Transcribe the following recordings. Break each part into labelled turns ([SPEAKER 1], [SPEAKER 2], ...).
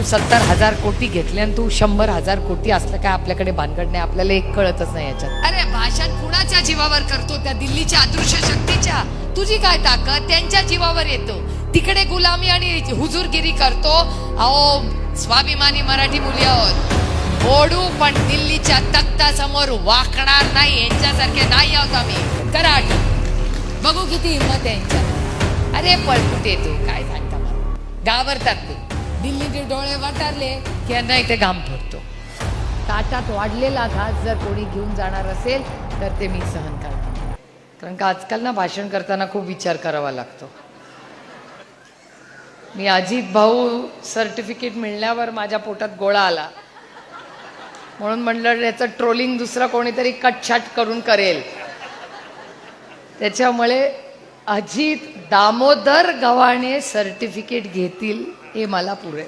[SPEAKER 1] तू सत्तर हजार कोटी घेतले आणि तू शंभर हजार कोटी असलं काय आपल्याकडे भानगड नाही आपल्याला एक कळतच नाही याच्यात. अरे भाषण कुणाच्या जीवावर करतो? त्या दिल्लीच्या अदृश्य शक्तीच्या? तुझी काय ताकद? त्यांच्या जीवावर येतो. तिकडे गुलामी आणि हुजूरगिरी करतो. अहो स्वाभिमानी मराठी मुली आहोत. ओढू पण दिल्लीच्या तख्ता समोर वाकणार नाही यांच्यासारखे नाही आहोत आम्ही. कराट बघू किती हिंमत आहे यांच्या अरे पळकुटे तू काय सांगता मला. घाबरतात ते. दिल्लीचे डोळे वाटारले. की यांना इथे घाम फुटतो. ताटात वाढलेला घास जर कोणी घेऊन जाणार असेल तर ते मी सहन करणार कारण का आजकाल ना भाषण करताना खूप विचार करावा लागतो. मी अजित भाऊ सर्टिफिकेट मिळण्यावर माझ्या पोटात गोळा आला. म्हणून म्हणलं याचं ट्रोलिंग दुसरा कोणीतरी कटछाट करून करेल. त्याच्यामुळे अजित दामोदर गव्हाणे सर्टिफिकेट घेतील. हे मला पुरे.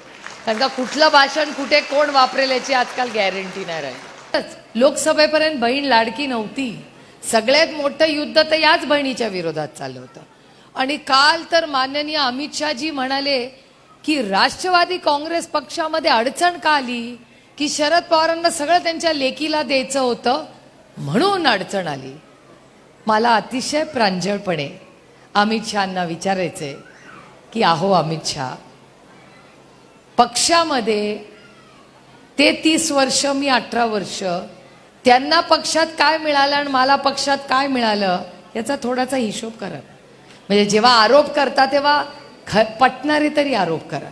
[SPEAKER 1] कारण का कुठलं भाषण कुठे कोण वापरेल याची आजकाल गॅरंटी नाही राहील. लोकसभेपर्यंत बहीण लाडकी नव्हती. सगळ्यात मोठं युद्ध तर याच बहिणीच्या विरोधात चाललं होतं. आणि काल तर माननीय अमित शहाजी म्हणाले की राष्ट्रवादी काँग्रेस पक्षामध्ये अडचण का आली? की शरद पवारांना सगळं त्यांच्या लेकीला द्यायचं होतं? म्हणून अडचण आली. मला अतिशय प्रांजळपणे अमित शहाना विचारायचंय की आहो अमित शहा पक्षामध्ये ते तीस वर्ष मी अठरा वर्ष त्यांना पक्षात काय मिळालं आणि मला पक्षात काय मिळालं याचा थोडासा हिशोब करा. म्हणजे जेव्हा आरोप करता तेव्हा ख पटणारे तरी आरोप करा.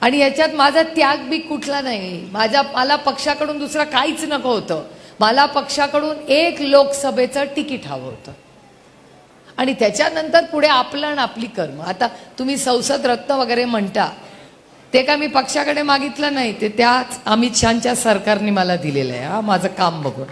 [SPEAKER 1] आणि याच्यात माझा त्याग बी कुठला नाही. माझ्या मला पक्षाकडून दुसरं काहीच नको होतं. मला पक्षाकडून एक लोकसभेचं तिकीट हवं होतं. आणि त्याच्यानंतर पुढे आपलं आणि आपली कर्म. आता तुम्ही संसद रत्न वगैरे म्हणता ते का मी पक्षाकडे मागितलं नाही ते त्याच अमित शहाच्या सरकारने मला दिलेलं आहे. हा माझं काम बघून.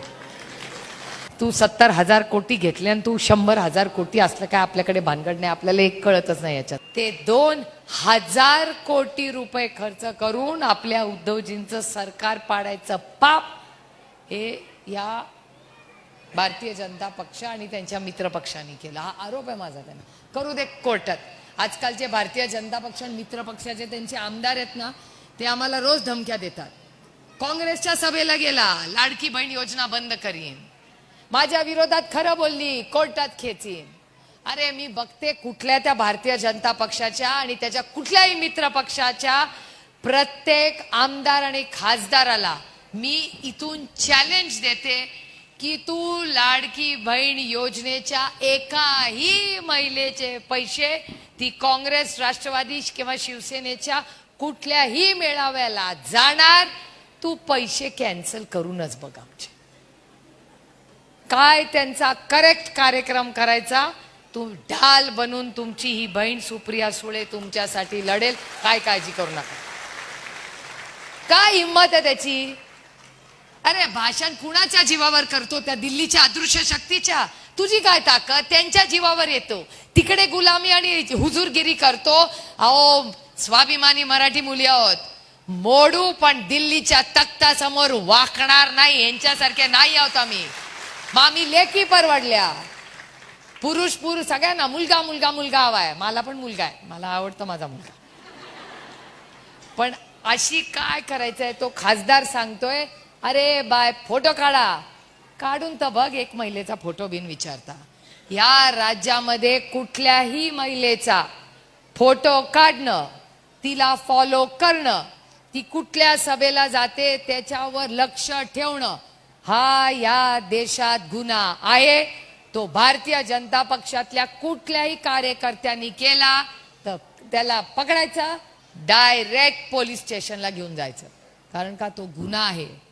[SPEAKER 1] तू सत्तर हजार कोटी घेतले आणि तू शंभर हजार कोटी असलं काय आपल्याकडे भानगड नाही आपल्याला एक कळतच नाही याच्यात. ते दोन हजार कोटी रुपये खर्च करून आपल्या उद्धवजींचं सरकार पाडायचं पाप हे या भारतीय जनता पक्ष आणि त्यांच्या मित्र पक्षांनी केला. हा आरोप आहे माझा त्यांना. करू दे कोर्टात. आजकालचे भारतीय जनता पक्ष आणि मित्र पक्षाचे त्यांचे आमदार आहेत ना ते आम्हाला रोज धमक्या देतात. काँग्रेसच्या सभेला गेला लाडकी बहीण योजना बंद करीन. माझ्या विरोधात खरं बोलली कोर्टात खेचीन. अरे मी बघते कुठल्या त्या भारतीय जनता पक्षाच्या आणि त्याच्या कुठल्याही मित्र पक्षाच्या प्रत्येक आमदार आणि खासदाराला मी इथून चॅलेंज देते की तू लाडकी बहीण योजनेच्या एकाही महिलेचे पैसे ती काँग्रेस राष्ट्रवादी किंवा शिवसेनेच्या कुठल्याही मेळाव्याला जाणार तू पैसे कॅन्सल करूनच बघ आमचे. काय त्यांचा करेक्ट कार्यक्रम करायचा? तू ढाल बनून तुमची ही बहीण सुप्रिया सुळे तुमच्यासाठी लढेल. काय काळजी करू नका. काय हिंमत आहे त्याची? अरे भाषण कुणाच्या जीवावर करतो? त्या दिल्लीच्या अदृश्य शक्तीच्या तुझी काय ताकद? त्यांच्या जीवावर येतो. तिकडे गुलामी आणि हुजूरगिरी करतो. अहो स्वाभिमानी मराठी मुली आहोत. मोडू पण दिल्लीच्या तख्ता समोर वाकणार नाही यांच्यासारखे नाही आहोत आम्ही. मग आम्ही लेखी परवडल्या. पुरुष पुरुष सगळ्यांना मुलगा मुलगा मुलगा हवा आहे मला पण मुलगा आहे. मला आवडतो माझा मुलगा. पण अशी काय करायचंय? तो खासदार सांगतोय अरे बाय फोटो काढा. काढून तर बघ एक महिलेचा फोटो बिन विचारता. या राज्यामध्ये कुठल्याही महिलेचा फोटो काढणं तिला फॉलो करणं ती कुठल्या सभेला जाते त्याच्यावर लक्ष ठेवणं हा या देशात गुन्हा आहे. तो भारतीय जनता पक्षातल्या कुठल्याही कार्यकर्त्यांनी केला तर त्याला पकडायचा डायरेक्ट पोलीस स्टेशनला घेऊन जायचं. कारण का तो गुन्हा आहे.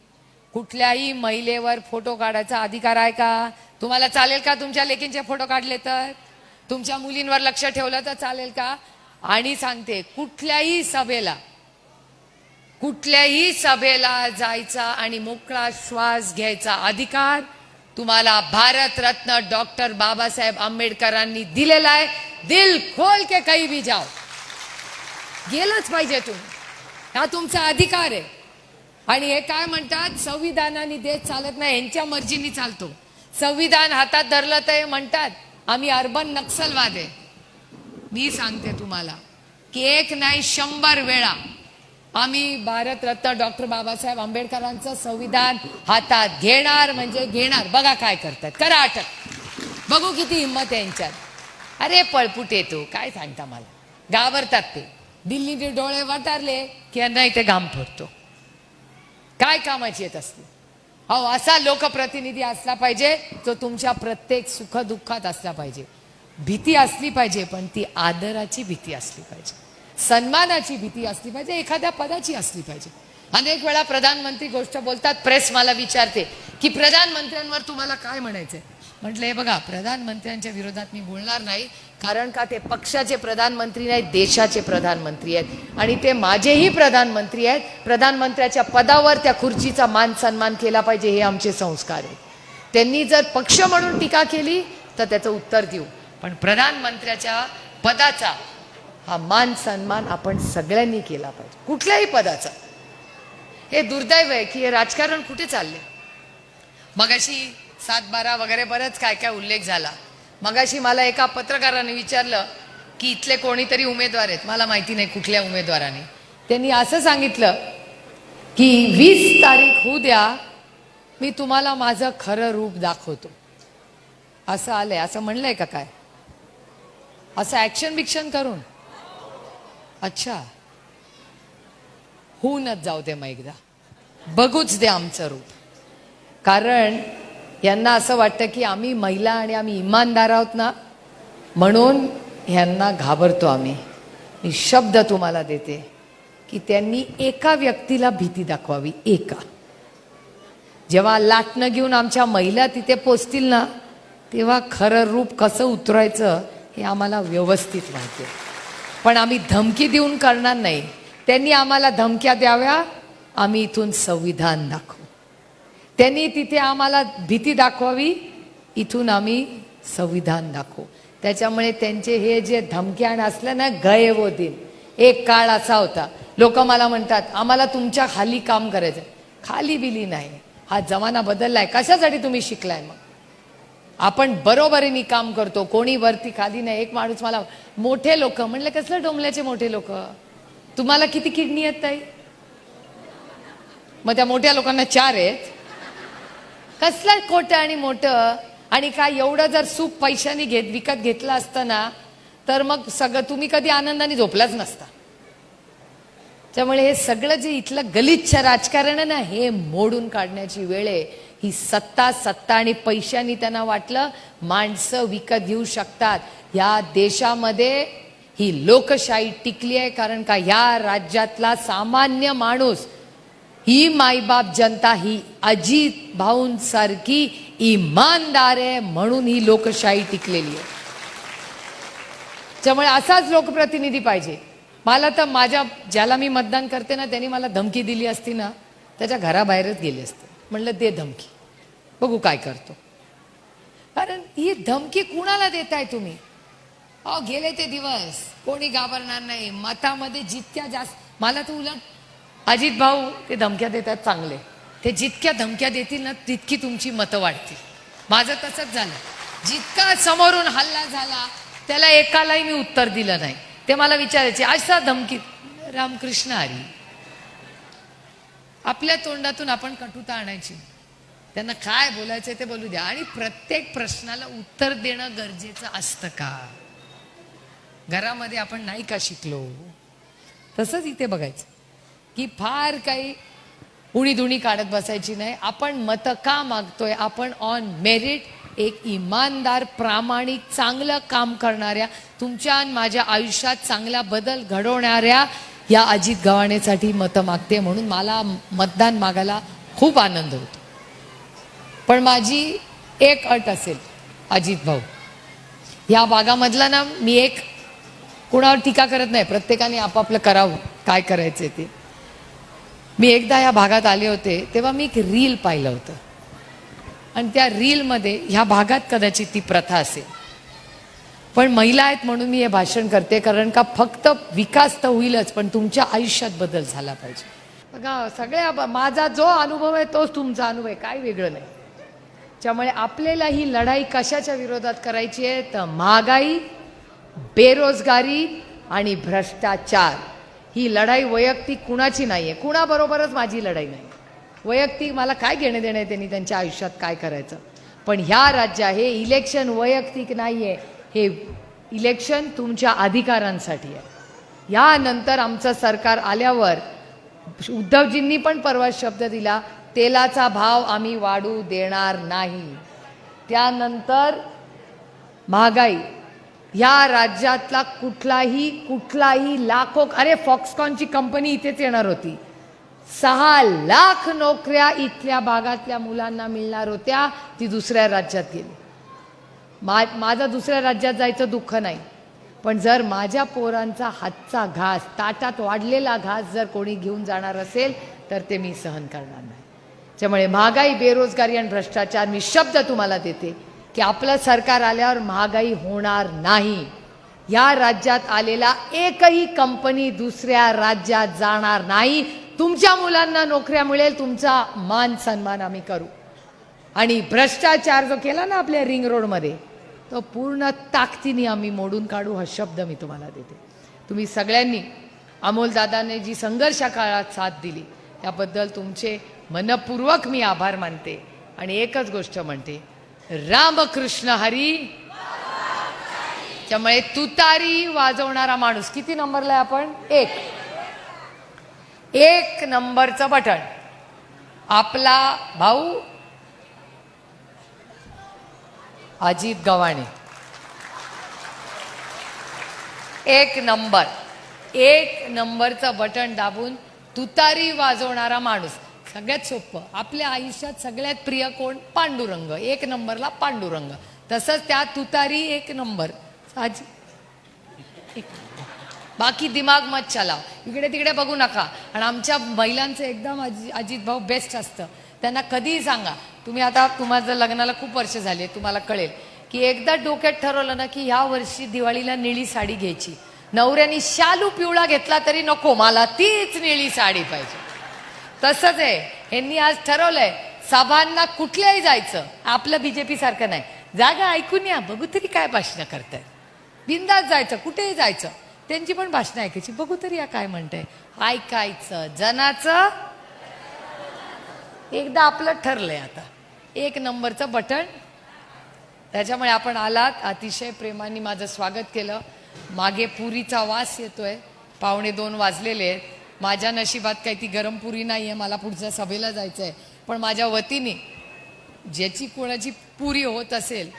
[SPEAKER 1] कुठल्याही महिलेवर फोटो काढायचा अधिकार आहे का? तुम्हाला चालेल का तुमच्या लेकींचे फोटो काढले तर? तुमच्या मुलींवर लक्ष ठेवलं तर चालेल का? आणि सांगते कुठल्याही सभेला कुठल्याही सभेला जायचा आणि मोकळा श्वास घ्यायचा अधिकार तुम्हाला भारतरत्न डॉक्टर बाबासाहेब आंबेडकरांनी दिलेला आहे. दिल खोल के काही बी जाओ. गेलंच पाहिजे तुम्ही. हा तुमचा अधिकार आहे. आणि हे काय म्हणतात? संविधानाने देश चालत नाही यांच्या मर्जीने चालतो. संविधान हातात धरलं तर हे म्हणतात आम्ही अर्बन नक्सलवाद आहे मी सांगते तुम्हाला की एक नाही शंभर वेळा आम्ही भारतरत्न डॉक्टर बाबासाहेब आंबेडकरांचं संविधान हातात घेणार म्हणजे घेणार. बघा काय करतात. करा अटक. बघू किती हिंमत आहे यांच्यात. अरे पळपुट येतो. काय सांगता मला? घाबरतात ते. दिल्लीने डोळे वाटारले की नाही इथे घाम फोडतो काय कामाची येत असते हो असा लोकप्रतिनिधी असला पाहिजे जो तुमच्या प्रत्येक सुखदुःखात असला पाहिजे. भीती असली पाहिजे पण ती आदराची भीती असली पाहिजे. सन्मानाची भीती असली पाहिजे एखाद्या पदाची असली पाहिजे. अनेक वेळा प्रधानमंत्री गोष्ट बोलतात प्रेस मला विचारते की प्रधानमंत्र्यांवर तुम्हाला काय म्हणायचंय? म्हटलं हे बघा प्रधानमंत्र्यांच्या विरोधात मी बोलणार नाही कारण का ते पक्षाचे प्रधानमंत्री नाहीत देशाचे प्रधानमंत्री आहेत. आणि ते माझेही प्रधानमंत्री आहेत. प्रधानमंत्र्याच्या पदावर त्या खुर्चीचा मान सन्मान केला पाहिजे हे आमचे संस्कार आहेत. त्यांनी जर पक्ष म्हणून टीका केली तर त्याचं उत्तर देऊ. पण प्रधानमंत्र्याच्या पदाचा हा मान सन्मान आपण सगळ्यांनी केला पाहिजे कुठल्याही पदाचा. हे दुर्दैव आहे की हे राजकारण कुठे चालले मगाशी सात बारा वगैरे बरंच काय काय उल्लेख झाला. मगाशी मला एका पत्रकाराने विचारलं की इथले कोणीतरी उमेदवार आहेत? मला माहिती नाही कुठल्या उमेदवाराने. त्यांनी असं सांगितलं की वीस तारीख होऊ द्या मी तुम्हाला माझं खरं रूप दाखवतो. असं आलंय. असं म्हणलंय का काय? असं ॲक्शन बिक्शन करून? अच्छा. होऊनच जाऊ दे मग एकदा. बघूच दे आमचं रूप. कारण यांना असं वाटतं की आम्ही महिला आणि आम्ही इमानदार आहोत ना? म्हणून ह्यांना घाबरतो आम्ही. मी शब्द तुम्हाला देते की त्यांनी एका व्यक्तीला भीती दाखवावी एका. जेव्हा लाटणं घेऊन आमच्या महिला तिथे पोचतील ना तेव्हा खरं रूप कसं उतरायचं हे आम्हाला व्यवस्थित माहिती आहे. पण आम्ही धमकी देऊन करणार नाही. त्यांनी आम्हाला धमक्या द्याव्या आम्ही इथून संविधान दाखवू. त्यांनी तिथे आम्हाला भीती दाखवावी. इथून आम्ही संविधान दाखवू. त्याच्यामुळे त्यांचे हे जे धमक्याण असलं ना गय वो दिन. एक काळ असा होता. लोक मला म्हणतात आम्हाला तुमच्या खाली काम करायचं खाली बिली नाही. हा जमाना बदललाय. कशासाठी तुम्ही शिकलाय मग? आपण बरोबरीने काम करतो. कोणी वरती खाली नाही. एक माणूस मला मोठे लोक. म्हणले कसलं डोंबल्याचे मोठे लोक? तुम्हाला किती किडनी आहेत ताई? मग त्या मोठ्या लोकांना चार आहेत. कसलं खोटं आणि मोठं? आणि काय एवढं जर सूप पैशाने घेत विकत घेतलं असतं ना तर मग सगळं तुम्ही कधी आनंदाने झोपलाच नसता. त्यामुळे हे सगळं जे इथलं गलिच्छ राजकारण आहे ना हे मोडून काढण्याची वेळ आहे. ही सत्ता सत्ता आणि पैशानी त्यांना वाटलं माणसं विकत घेऊ शकतात. या देशामध्ये ही लोकशाही टिकली आहे कारण का या राज्यातला सामान्य माणूस ही मायबाप जनता ही अजित भाऊंसारखी इमानदार आहे म्हणून ही लोकशाही टिकलेली आहे. त्यामुळे असाच लोकप्रतिनिधी पाहिजे. मला तर माझ्या ज्याला मी मतदान करते ना त्यांनी मला धमकी दिली असती ना त्याच्या घराबाहेरच गेली असते. म्हणलं दे धमकी. बघू काय करतो. कारण ही धमकी कुणाला देताय तुम्ही? अहो गेले ते दिवस. कोणी घाबरणार नाही. मतामध्ये जितक्या जास्त मला तर उलट अजित भाऊ ते धमक्या देतात चांगले. ते जितक्या धमक्या देतील ना तितकी तुमची मतं वाढतील. माझं तसंच झालं. जितका समोरून हल्ला झाला त्याला एकालाही मी उत्तर दिलं नाही. ते मला विचारायचे असा धमकी रामकृष्ण हरी आपल्या तोंडातून आपण कटुता आणायची. त्यांना काय बोलायचं ते बोलू द्या. आणि प्रत्येक प्रश्नाला उत्तर देणं गरजेचं असतं का? घरामध्ये आपण नाही का शिकलो? तसंच इथे बघायचं. की फार काही उणीधुणी काढत बसायची नाही. आपण मतं का मागतोय. आपण ऑन मेरिट एक इमानदार प्रामाणिक चांगलं काम करणाऱ्या तुमच्या आणि माझ्या आयुष्यात चांगला बदल घडवणाऱ्या या अजित गव्हाणेसाठी मतं मागते म्हणून मला मतदान मागायला खूप आनंद होतो. पण माझी एक अट असेल अजित भाऊ. या भागामधला ना मी एक कुणावर टीका करत नाही. प्रत्येकाने आपापलं करावं काय करायचं ते. मी एकदा या भागात आले होते तेव्हा मी एक रील पाहिलं होतं. आणि त्या रीलमध्ये ह्या भागात कदाचित ती प्रथा असेल. पण महिला आहेत म्हणून मी हे भाषण करते कारण का फक्त विकास तर होईलच पण तुमच्या आयुष्यात बदल झाला पाहिजे. बघा सगळ्या माझा जो अनुभव आहे तोच तुमचा अनुभव आहे काय वेगळं नाही. त्यामुळे आपल्याला ही लढाई कशाच्या विरोधात करायची आहे? तर महागाई बेरोजगारी आणि भ्रष्टाचार. ही लढाई वैयक्तिक कुणाची नाही आहे कुणाबरोबरच माझी लढाई नाही. वैयक्तिक मला काय घेणं देणं आहे त्यांनी त्यांच्या आयुष्यात काय करायचं? पण ह्या राज्यात हे इलेक्शन वैयक्तिक नाही आहे हे इलेक्शन तुमच्या अधिकारांसाठी आहे. यानंतर आमचं सरकार आल्यावर उद्धवजींनी पण परवा शब्द दिला तेलाचा भाव आम्ही वाढू देणार नाही. त्यानंतर महागाई. ह्या राज्यातला कुठलाही कुठलाही लाखो अरे फॉक्सकॉनची कंपनी इथेच येणार होती. सहा लाख नोकऱ्या इथल्या भागातल्या मुलांना मिळणार होत्या ती दुसऱ्या राज्यात गेली. मा माझा दुसऱ्या राज्यात जायचं दुःख नाही. पण जर माझ्या पोरांचा हातचा घास ताटात वाढलेला घास जर कोणी घेऊन जाणार असेल तर ते मी सहन करणार नाही. त्यामुळे महागाई बेरोजगारी आणि भ्रष्टाचार मी शब्द तुम्हाला देते. की आपलं सरकार आल्यावर महागाई होणार नाही. या राज्यात आलेला एकही कंपनी दुसऱ्या राज्यात जाणार नाही. तुमच्या मुलांना नोकऱ्या मिळेल तुमचा मान सन्मान आम्ही करू. आणि भ्रष्टाचार जो केला ना आपल्या रिंग रोडमध्ये तो पूर्ण ताकदीने आम्ही मोडून काढू हा शब्द मी तुम्हाला देते. तुम्ही सगळ्यांनी अमोलदादाने जी संघर्ष काळात साथ दिली त्याबद्दल तुमचे मनपूर्वक मी आभार मानते. आणि एकच गोष्ट म्हणते रामकृष्ण हरी. त्यामुळे तुतारी वाजवणारा माणूस. किती नंबरला आहे आपण? एक. एक नंबरचं बटन. आपला भाऊ अजित गव्हाणे. एक नंबर. एक नंबरचं बटन दाबून तुतारी वाजवणारा माणूस. सगळ्यात सोपं. आपल्या आयुष्यात सगळ्यात प्रिय कोण? पांडुरंग. एक नंबरला पांडुरंग. तसंच त्या तुतारी एक नंबर. आज एक. बाकी दिमाग मत चलाव. इकडे तिकडे बघू नका. आणि आमच्या महिलांचं एकदम अजि अजित भाऊ बेस्ट असतं. त्यांना कधीही सांगा. तुम्ही आता तुम्हाला लग्नाला खूप वर्ष झाले तुम्हाला कळेल की एकदा डोक्यात ठरवलं ना की ह्या वर्षी दिवाळीला निळी साडी घ्यायची. नवऱ्यानी शालू पिवळा घेतला तरी नको. मला तीच निळी साडी पाहिजे. तसंच आहे. ह्यांनी आज ठरवलंय सभांना कुठल्याही जायचं. आपलं बीजेपी सारखं नाही. जागा ऐकून या बघू तरी काय भाषणं करताय. बिंदास जायचं कुठेही जायचं. त्यांची पण भाषणं ऐकायची. बघू तरी या काय म्हणताय. ऐकायचं जनाचं. एकदा आपलं ठरलंय आता. एक नंबरचं बटन. त्याच्यामुळे आपण आलात. अतिशय प्रेमाने माझं स्वागत केलं. मागे पुरीचा वास येतोय. पावणे दोन वाजलेले आहेत. माझ्या नशिबात काही ती गरम पुरी नाही आहे मला पुढच्या सभेला जायचं आहे पण माझ्या वतीने ज्याची कोणाची पुरी होत असेल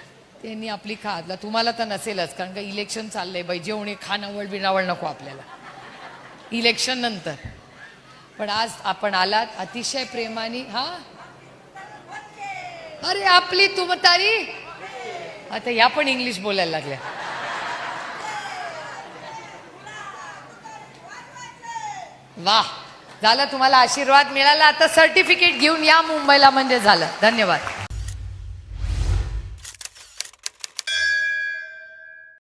[SPEAKER 1] त्यांनी आपली खा. तुम्हाला तर नसेलच कारण का इलेक्शन चाललंय. बाई जेवणे खानावळ बिनावळ नको आपल्याला. इलेक्शन नंतर. पण आज आपण आलात अतिशय प्रेमाने हा? अरे आपली तुमतारी? आता या पण इंग्लिश बोलायला लागल्या. वा झालं तुम्हाला आशीर्वाद मिळाला. आता सर्टिफिकेट घेऊन या मुंबईला म्हणजे झालं. धन्यवाद.